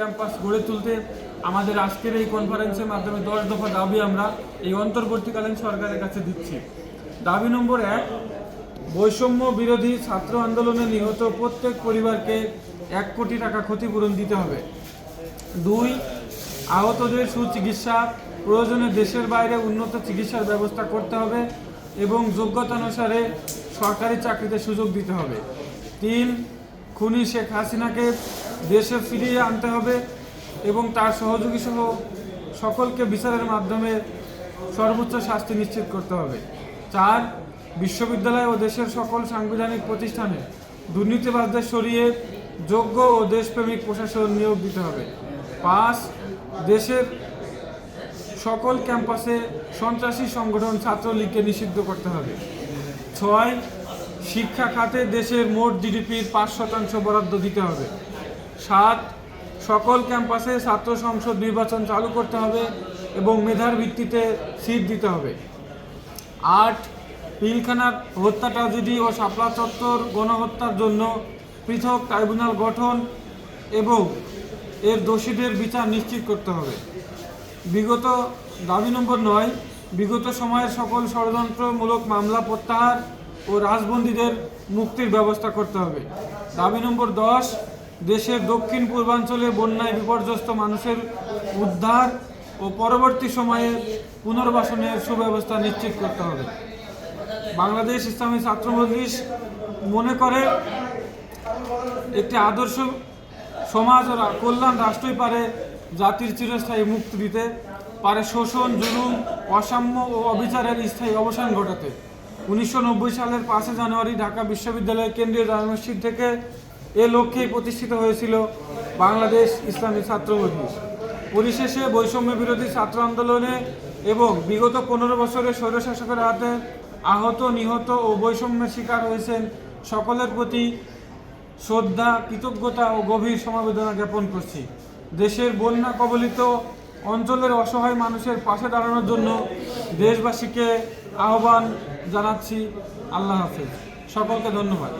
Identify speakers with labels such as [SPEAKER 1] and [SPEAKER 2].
[SPEAKER 1] Campus গড়ে তুলতে আমাদের আজকের এই কনফারেন্সের মাধ্যমে দশ দফা দাবি আমরা এই অন্তর্বর্তীকালীন সরকারের কাছে দিচ্ছি। দাবি নম্বর এক, বৈষম্য বিরোধী ছাত্র আন্দোলনে নিহত প্রত্যেক পরিবারকে এক কোটি টাকা ক্ষতিপূরণ দিতে হবে। দুই, আহতদের সুচিকিৎসা প্রয়োজনে দেশের বাইরে উন্নত চিকিৎসার ব্যবস্থা করতে হবে এবং যোগ্যতা অনুসারে সরকারি চাকরিতে সুযোগ দিতে হবে। তিন, খুনি শেখ হাসিনাকে দেশে ফিরিয়ে আনতে হবে এবং তার সহযোগী সহ সকলকে বিচারের মাধ্যমে সর্বোচ্চ শাস্তি নিশ্চিত করতে হবে। চার, বিশ্ববিদ্যালয় ও দেশের সকল সাংবিধানিক প্রতিষ্ঠানে দুর্নীতিবাজদের সরিয়ে যোগ্য ও দেশপ্রেমিক প্রশাসন নিয়োগ দিতে হবে। পাঁচ, দেশের সকল ক্যাম্পাসে সন্ত্রাসী সংগঠন ছাত্রলীগকে নিষিদ্ধ করতে হবে। ছয়, শিক্ষা খাতে দেশের মোট জিডিপির পাঁচ শতাংশ বরাদ্দ দিতে হবে। সাত, সকল ক্যাম্পাসে ছাত্র সংসদ নির্বাচন চালু করতে হবে এবং মেধার ভিত্তিতে সিট দিতে হবে। আট, পিলখানার হত্যা ট্রাজেডি ও শাপলা চত্বর গণহত্যার জন্য পৃথক ট্রাইব্যুনাল গঠন এবং এর দোষীদের বিচার নিশ্চিত করতে হবে। বিগত দাবি নম্বর নয়, বিগত সময়ের সকল ষড়যন্ত্রমূলক মামলা প্রত্যাহার ও রাজবন্দীদের মুক্তির ব্যবস্থা করতে হবে। দাবি নম্বর দশ দেশের দক্ষিণ পূর্বাঞ্চলে বন্যায় বিপর্যস্ত মানুষের উদ্ধার ও পরবর্তী সময়ে পুনর্বাসনের সুব্যবস্থা নিশ্চিত করতে হবে। বাংলাদেশ ইসলামী ছাত্র মজলিস মনে করে, একটি আদর্শ সমাজ কল্যাণ রাষ্ট্রই পারে জাতির চিরস্থায়ী মুক্তি দিতে, পারে শোষণ, জুলুম, অসাম্য ও অবিচারের স্থায়ী অবসান ঘটাতে। উনিশশো নব্বই সালের পাঁচই জানুয়ারি ঢাকা বিশ্ববিদ্যালয় কেন্দ্রীয় মসজিদ থেকে এ লক্ষ্যেই প্রতিষ্ঠিত হয়েছিল বাংলাদেশ ইসলামী ছাত্র মজলিস। পরিশেষে বৈষম্য বিরোধী ছাত্র আন্দোলনে এবং বিগত পনেরো বছরের স্বৈরশাসকের হাতে আহত, নিহত ও বৈষম্যের শিকার হয়েছেন সকলের প্রতি শ্রদ্ধা, কৃতজ্ঞতা ও গভীর সমবেদনা জ্ঞাপন করছি। দেশের বন্যা কবলিত অঞ্চলের অসহায় মানুষের পাশে দাঁড়ানোর জন্য দেশবাসীকে আহ্বান জানাচ্ছি। আল্লাহ হাফেজ। সকলকে ধন্যবাদ।